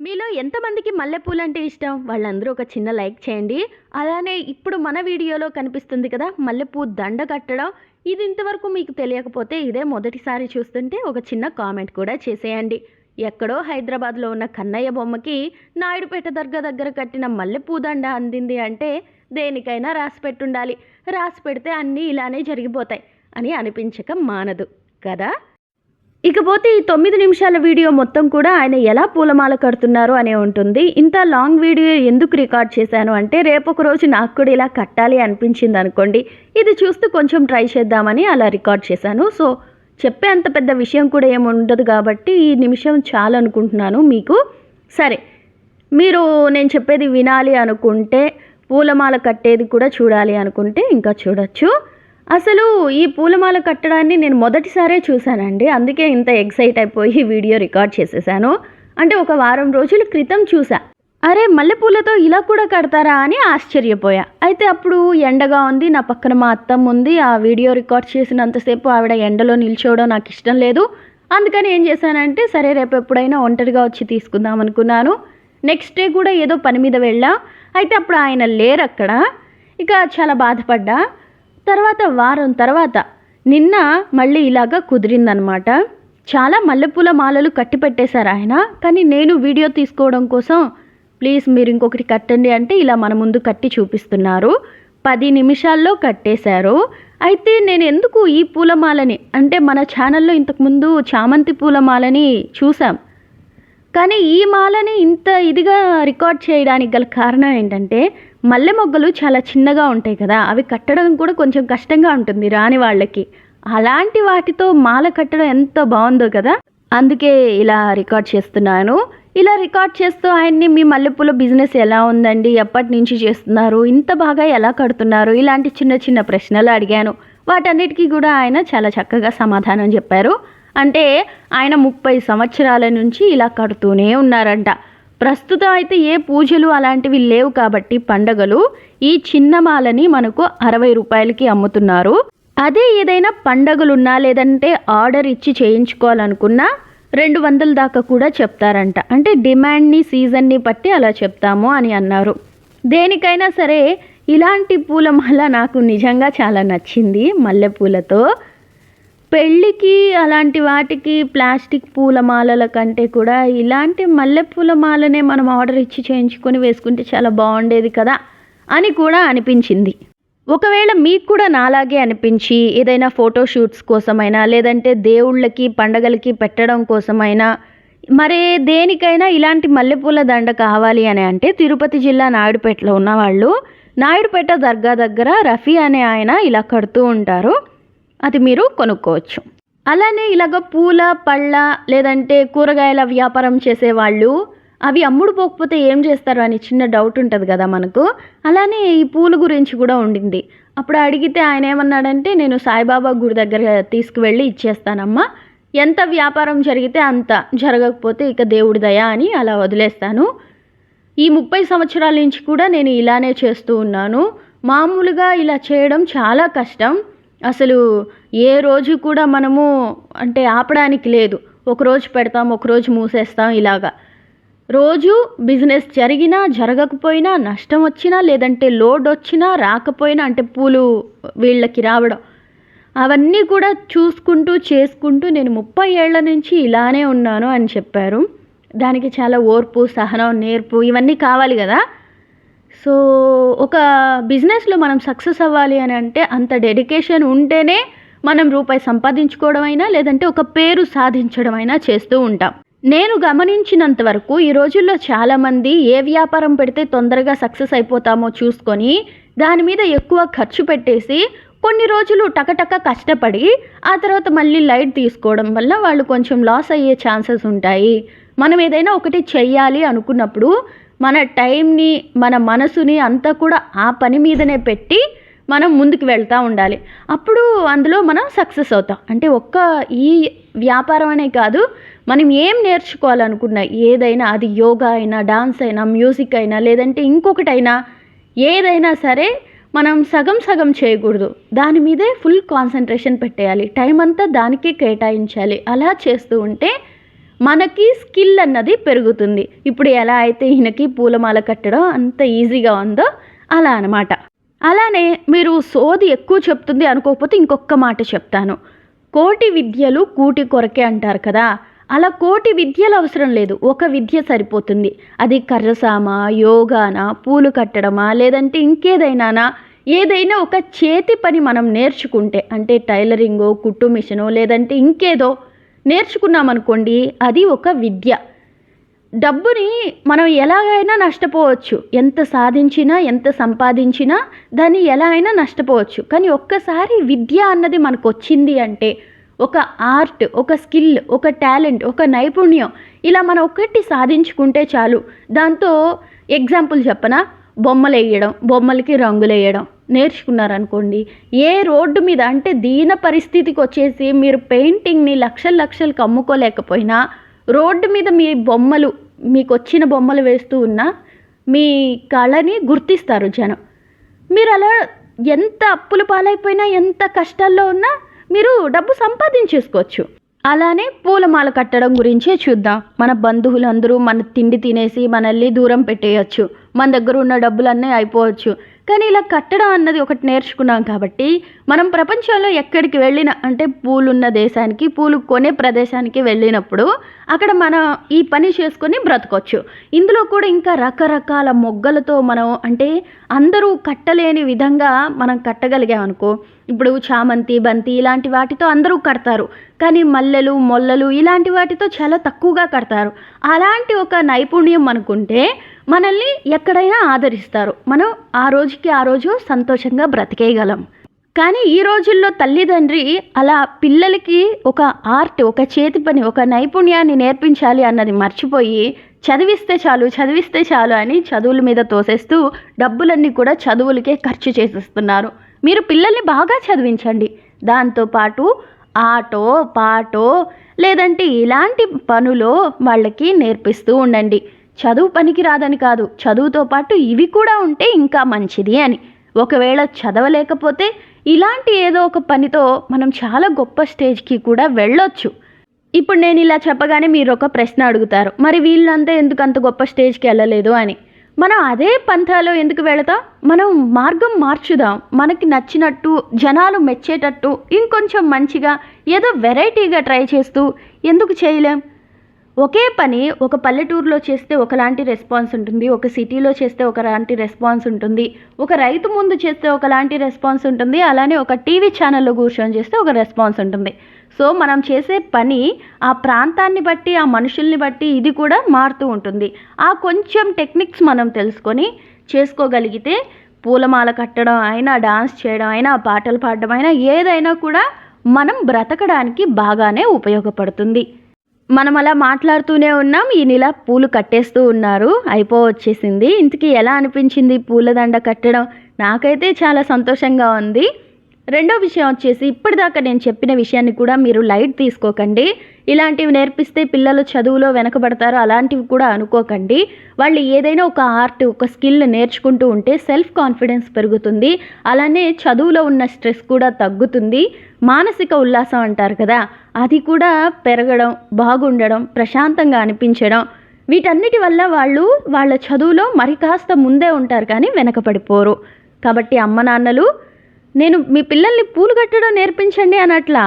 మీలో ఎంతమందికి మల్లెపూలు అంటే ఇష్టం? వాళ్ళందరూ ఒక చిన్న లైక్ చేయండి. అలానే ఇప్పుడు మన వీడియోలో కనిపిస్తుంది కదా మల్లెపూ దండ కట్టడం. ఇది ఇంతవరకు మీకు తెలియకపోతే ఇదే మొదటిసారి చూస్తుంటే ఒక చిన్న కామెంట్ కూడా చేసేయండి. ఎక్కడో హైదరాబాద్లో ఉన్న కన్నయ్య బొమ్మకి నాయుడుపేట దర్గా దగ్గర కట్టిన మల్లెపూ దండ అందింది అంటే దేనికైనా రాసి పెట్టుండాలి. రాసి పెడితే అన్నీ ఇలానే జరిగిపోతాయి అని అనిపించక మానదు కదా? ఇకపోతే ఈ తొమ్మిది నిమిషాల వీడియో మొత్తం కూడా ఆయన ఎలా పూలమాల కడుతున్నారు అనే ఉంటుంది. ఇంత లాంగ్ వీడియో ఎందుకు రికార్డ్ చేశాను అంటే రేపు ఒక రోజు నాకు కూడా ఇలా కట్టాలి అనిపించింది అనుకోండి. ఇది చూస్తూ కొంచెం ట్రై చేద్దామని అలా రికార్డ్ చేశాను. సో చెప్పే అంత పెద్ద విషయం కూడా ఏమి ఉండదు కాబట్టి ఈ నిమిషం చాలు అనుకుంటున్నాను మీకు. సరే మీరు నేను చెప్పేది వినాలి అనుకుంటే పూలమాల కట్టేది కూడా చూడాలి అనుకుంటే ఇంకా చూడొచ్చు. అసలు ఈ పూలమాల కట్టడాన్ని నేను మొదటిసారే చూశానండి. అందుకే ఇంత ఎక్సైట్ అయిపోయి వీడియో రికార్డ్ చేసేసాను. అంటే ఒక వారం రోజుల క్రితం చూసా అరే మల్లెపూలతో ఇలా కూడా కడతారా అని ఆశ్చర్యపోయా. అయితే అప్పుడు ఎండగా ఉంది నా పక్కన మా అత్తమ్మ ఉంది. ఆ వీడియో రికార్డ్ చేసినంతసేపు ఆవిడ ఎండలో నిల్చోవడం నాకు ఇష్టం లేదు. అందుకని ఏం చేశానంటే సరే రేపు ఎప్పుడైనా ఒంటరిగా వచ్చి తీసుకుందాం అనుకున్నాను నెక్స్ట్ డే కూడా ఏదో పని మీద వెళ్ళా. అయితే అప్పుడు ఆయన లేరు అక్కడ ఇక చాలా బాధపడ్డా. తర్వాత వారం తర్వాత నిన్న మళ్ళీ ఇలాగా కుదిరిందనమాట చాలా మల్లెపూల మాలలు కట్టి పెట్టేశారు ఆయన. కానీ నేను వీడియో తీసుకోవడం కోసం ప్లీజ్ మీరు ఇంకొకటి కట్టండి అంటే ఇలా మన ముందు కట్టి చూపిస్తున్నారు. పది నిమిషాల్లో కట్టేశారు. అయితే నేను ఎందుకు ఈ పూలమాలని అంటే మన ఛానల్లో ఇంతకుముందు చామంతి పూలమాలని చూసాం కానీ ఈ మాలని ఇంత ఇదిగా రికార్డ్ చేయడానికి గల కారణం ఏంటంటే మల్లె మొగ్గలు చాలా చిన్నగా ఉంటాయి కదా అవి కట్టడం కూడా కొంచెం కష్టంగా ఉంటుంది రాని వాళ్ళకి. అలాంటి వాటితో మాల కట్టడం ఎంత బాగుందో కదా. అందుకే ఇలా రికార్డ్ చేస్తున్నాను. ఇలా రికార్డ్ చేస్తూ ఆయన్ని మీ మల్లెపూల బిజినెస్ ఎలా ఉందండి? ఎప్పటి నుంచి చేస్తున్నారు? ఇంత బాగా ఎలా కడుతున్నారు? ఇలాంటి చిన్న చిన్న ప్రశ్నలు అడిగాను. వాటన్నిటికీ కూడా ఆయన చాలా చక్కగా సమాధానం చెప్పారు. అంటే ఆయన ముప్పై సంవత్సరాల నుంచి ఇలా కడుతూనే ఉన్నారంట. ప్రస్తుతం అయితే ఏ పూజలు అలాంటివి లేవు కాబట్టి పండగలు ఈ చిన్న మాలని మనకు అరవై రూపాయలకి అమ్ముతున్నారు. అదే ఏదైనా పండగలున్నా లేదంటే ఆర్డర్ ఇచ్చి చేయించుకోవాలనుకున్నా రెండు వందల దాకా కూడా చెప్తారంట. అంటే డిమాండ్ని సీజన్ని బట్టి అలా చెప్తాము అని అన్నారు. దేనికైనా సరే ఇలాంటి పూలమాల నాకు నిజంగా చాలా నచ్చింది మల్లెపూలతో పెళ్ళికి అలాంటి వాటికి ప్లాస్టిక్ పూలమాలల కంటే కూడా ఇలాంటి మల్లెపూల మాలనే మనం ఆర్డర్ ఇచ్చి చేయించుకొని వేసుకుంటే చాలా బాగుండేది కదా అని కూడా అనిపించింది. ఒకవేళ మీకు కూడా నాలాగే అనిపించి ఏదైనా ఫోటోషూట్స్ కోసమైనా లేదంటే దేవుళ్ళకి పండగలకి పెట్టడం కోసమైనా మరే దేనికైనా ఇలాంటి మల్లెపూల దండ కావాలి అని అంటే తిరుపతి జిల్లా నాయుడుపేటలో ఉన్నవాళ్ళు నాయుడుపేట దర్గా దగ్గర రఫీ అనే ఆయన ఇలా కడుతూ ఉంటారు. అది మీరు కొనుక్కోవచ్చు. అలానే ఇలాగ పూల పళ్ళ లేదంటే కూరగాయల వ్యాపారం చేసేవాళ్ళు అవి అమ్ముడు పోకపోతే ఏం చేస్తారు అని చిన్న డౌట్ ఉంటుంది కదా మనకు. అలానే ఈ పూల గురించి కూడా ఉండింది. అప్పుడు అడిగితే ఆయన ఏమన్నాడంటే నేను సాయిబాబా గుడి దగ్గర తీసుకువెళ్ళి ఇచ్చేస్తానమ్మా. ఎంత వ్యాపారం జరిగితే అంత జరగకపోతే ఇక దేవుడి దయ అని అలా వదిలేస్తాను. ఈ ముప్పై సంవత్సరాల నుంచి కూడా నేను ఇలానే చేస్తూ ఉన్నాను. మామూలుగా ఇలా చేయడం చాలా కష్టం. అసలు ఏ రోజు కూడా మనము అంటే ఆపడానికి లేదు. ఒకరోజు పెడతాం ఒకరోజు మూసేస్తాం ఇలాగా. రోజు బిజినెస్ జరిగినా జరగకపోయినా నష్టం వచ్చినా లేదంటే లోడ్ వచ్చినా రాకపోయినా అంటే పూలు వీళ్ళకి రావడం. అవన్నీ కూడా చూసుకుంటూ చేసుకుంటూ నేను ముప్పై ఏళ్ళ నుంచి ఇలానే ఉన్నాను అని చెప్పారు. దానికి చాలా ఓర్పు సహనం నేర్పు ఇవన్నీ కావాలి కదా. సో ఒక బిజినెస్లో మనం సక్సెస్ అవ్వాలి అని అంటే అంత డెడికేషన్ ఉంటేనే మనం రూపాయి సంపాదించుకోవడం అయినా లేదంటే ఒక పేరు సాధించడం అయినా చేస్తూ ఉంటాం. నేను గమనించినంత వరకు ఈ రోజుల్లో చాలామంది ఏ వ్యాపారం పెడితే తొందరగా సక్సెస్ అయిపోతామో చూసుకొని దాని మీద ఎక్కువ ఖర్చు పెట్టేసి కొన్ని రోజులు టకటక కష్టపడి ఆ తర్వాత మళ్ళీ లైట్ తీసుకోవడం వల్ల వాళ్ళు కొంచెం లాస్ అయ్యే ఛాన్సెస్ ఉంటాయి. మనం ఏదైనా ఒకటి చెయ్యాలి అనుకున్నప్పుడు మన టైంని మన మనసుని అంతా కూడా ఆ పని మీదనే పెట్టి మనం ముందుకు వెళ్తూ ఉండాలి. అప్పుడు అందులో మనం సక్సెస్ అవుతాం. అంటే ఒక్క ఈ వ్యాపారం అనే కాదు మనం ఏం నేర్చుకోవాలనుకున్నా ఏదైనా అది యోగా అయినా డాన్స్ అయినా మ్యూజిక్ అయినా లేదంటే ఇంకొకటైనా ఏదైనా సరే మనం సగం సగం చేయకూడదు. దాని మీదే ఫుల్ కాన్సన్ట్రేషన్ పెట్టేయాలి. టైం అంతా దానికే కేటాయించాలి. అలా చేస్తూ ఉంటే మనకి స్కిల్ అన్నది పెరుగుతుంది. ఇప్పుడు ఎలా అయితే ఈయనకి పూలమాల కట్టడం అంత ఈజీగా ఉందో అలా అనమాట అలానే మీరు సోది ఎక్కువ చెప్తుంది అనుకోకపోతే ఇంకొక మాట చెప్తాను. కోటి విద్యలు కూటి కొరకే అంటారు కదా. అలా కోటి విద్యలు అవసరం లేదు. ఒక విద్య సరిపోతుంది. అది కర్రసామ యోగానా పూలు కట్టడమా లేదంటే ఇంకేదైనానా? ఏదైనా ఒక చేతి పని మనం నేర్చుకుంటే అంటే టైలరింగో కుట్టు మిషనో లేదంటే ఇంకేదో నేర్చుకున్నామనుకోండి అది ఒక విద్య. డబ్బుని మనం ఎలాగైనా నష్టపోవచ్చు. ఎంత సాధించినా ఎంత సంపాదించినా దాన్ని ఎలా అయినా నష్టపోవచ్చు. కానీ ఒక్కసారి విద్య అన్నది మనకు వచ్చింది అంటే ఒక ఆర్ట్ ఒక స్కిల్ ఒక టాలెంట్ ఒక నైపుణ్యం ఇలా మనం ఒకటి సాధించుకుంటే చాలు. దాంతో ఎగ్జాంపుల్ చెప్పనా? బొమ్మలు వేయడం బొమ్మలకి రంగులు వేయడం నేర్చుకున్నారనుకోండి ఏ రోడ్డు మీద అంటే దీన పరిస్థితికి వచ్చేసి మీరు పెయింటింగ్ని లక్షలు లక్షలకు అమ్ముకోలేకపోయినా రోడ్డు మీద మీ బొమ్మలు మీకు వచ్చిన బొమ్మలు వేస్తూ ఉన్న మీ కళని గుర్తిస్తారు జనం. మీరు అలా ఎంత అప్పుల పాలైపోయినా ఎంత కష్టాల్లో ఉన్నా మీరు డబ్బు సంపాదించేసుకోవచ్చు. అలానే పూలమాల కట్టడం గురించే చూద్దాం. మన బంధువులందరూ మన తిండి తినేసి మనల్ని దూరం పెట్టేయచ్చు. మన దగ్గర ఉన్న డబ్బులన్నీ అయిపోవచ్చు. కానీ ఇలా కట్టడం అన్నది ఒకటి నేర్చుకున్నాం కాబట్టి మనం ప్రపంచంలో ఎక్కడికి వెళ్ళిన అంటే పూలున్న దేశానికి పూలు కొనే ప్రదేశానికి వెళ్ళినప్పుడు అక్కడ మనం ఈ పని చేసుకొని బ్రతకొచ్చు. ఇందులో కూడా ఇంకా రకరకాల మొగ్గలతో మనం అంటే అందరూ కట్టలేని విధంగా మనం కట్టగలిగామనుకో ఇప్పుడు చామంతి బంతి ఇలాంటి వాటితో అందరూ కడతారు. కానీ మల్లెలు మొల్లలు ఇలాంటి వాటితో చాలా తక్కువగా కడతారు. అలాంటి ఒక నైపుణ్యం అనుకుంటే మనల్ని ఎక్కడైనా ఆదరిస్తారు. మనం ఆ రోజుకి ఆ రోజు సంతోషంగా బ్రతికేయగలం. కానీ ఈ రోజుల్లో తల్లిదండ్రి అలా పిల్లలకి ఒక ఆర్ట్ ఒక చేతి పని ఒక నైపుణ్యాన్ని నేర్పించాలి అన్నది మర్చిపోయి చదివిస్తే చాలు చదివిస్తే చాలు అని చదువుల మీద తోసేస్తూ డబ్బులన్నీ కూడా చదువులకే ఖర్చు చేసేస్తున్నారు. మీరు పిల్లల్ని బాగా చదివించండి. దాంతోపాటు ఆటో పాటో లేదంటే ఇలాంటి పనులో వాళ్ళకి నేర్పిస్తూ ఉండండి. చదువు పనికి రాదని కాదు చదువుతో పాటు ఇవి కూడా ఉంటే ఇంకా మంచిది అని. ఒకవేళ చదవలేకపోతే ఇలాంటి ఏదో ఒక పనితో మనం చాలా గొప్ప స్టేజ్కి కూడా వెళ్ళొచ్చు. ఇప్పుడు నేను ఇలా చెప్పగానే మీరు ఒక ప్రశ్న అడుగుతారు మరి వీళ్ళంతా ఎందుకు అంత గొప్ప స్టేజ్కి వెళ్ళలేదు? అని. మనం అదే పంథాలో ఎందుకు వెళతాం? మనం మార్గం మార్చుదాం. మనకి నచ్చినట్టు జనాలు మెచ్చేటట్టు ఇంకొంచెం మంచిగా ఏదో వెరైటీగా ట్రై చేస్తూ ఎందుకు చేయలేం? ఒకే పని ఒక పల్లెటూరులో చేస్తే ఒకలాంటి రెస్పాన్స్ ఉంటుంది ఒక సిటీలో చేస్తే ఒకలాంటి రెస్పాన్స్ ఉంటుంది ఒక రైతు ముందు చేస్తే ఒకలాంటి రెస్పాన్స్ ఉంటుంది అలానే ఒక టీవీ ఛానల్లో కూర్చొని చేస్తే ఒక రెస్పాన్స్ ఉంటుంది. సో మనం చేసే పని ఆ ప్రాంతాన్ని బట్టి ఆ మనుషుల్ని బట్టి ఇది కూడా మారుతూ ఉంటుంది. ఆ కొంచెం టెక్నిక్స్ మనం తెలుసుకొని చేసుకోగలిగితే పూలమాల కట్టడం అయినా డాన్స్ చేయడం అయినా పాటలు పాడడం అయినా ఏదైనా కూడా మనం బ్రతకడానికి బాగానే ఉపయోగపడుతుంది. మనం అలా మాట్లాడుతూనే ఉన్నాం. ఈ నెల పూలు కట్టేస్తూ ఉన్నారు. అయిపో వచ్చేసింది ఇంతకీ ఎలా అనిపించింది పూలదండ కట్టడం? నాకైతే చాలా సంతోషంగా ఉంది. రెండో విషయం వచ్చేసి ఇప్పటిదాకా నేను చెప్పిన విషయాన్ని కూడా మీరు లైట్ తీసుకోకండి. ఇలాంటివి నేర్పిస్తే పిల్లలు చదువులో వెనకబడతారు అలాంటివి కూడా అనుకోకండి. వాళ్ళు ఏదైనా ఒక ఆర్ట్ ఒక స్కిల్ నేర్చుకుంటూ ఉంటే సెల్ఫ్ కాన్ఫిడెన్స్ పెరుగుతుంది. అలానే చదువులో ఉన్న స్ట్రెస్ కూడా తగ్గుతుంది. మానసిక ఉల్లాసం అంటారు కదా అది కూడా పెరగడం బాగుండడం ప్రశాంతంగా అనిపించడం. వీటన్నిటి వల్ల వాళ్ళు వాళ్ళ చదువులో మరి కాస్త ముందే ఉంటారు కానీ వెనకపడిపోరు కాబట్టి అమ్మ నాన్నలు నేను మీ పిల్లల్ని పూలు కట్టడం నేర్పించండి అనట్లా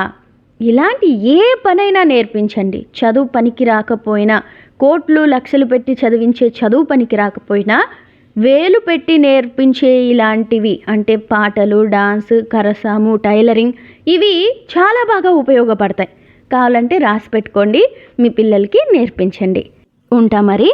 ఇలాంటి ఏ పనైనా నేర్పించండి. చదువు పనికి రాకపోయినా కోట్లు లక్షలు పెట్టి చదివించే చదువు పనికి రాకపోయినా వేలు పెట్టి నేర్పించే ఇలాంటివి అంటే పాటలు డాన్స్ కరసాము టైలరింగ్ ఇవి చాలా బాగా ఉపయోగపడతాయి. కావాలంటే రాసి పెట్టుకోండి మీ పిల్లలకి నేర్పించండి. ఉంటా మరి.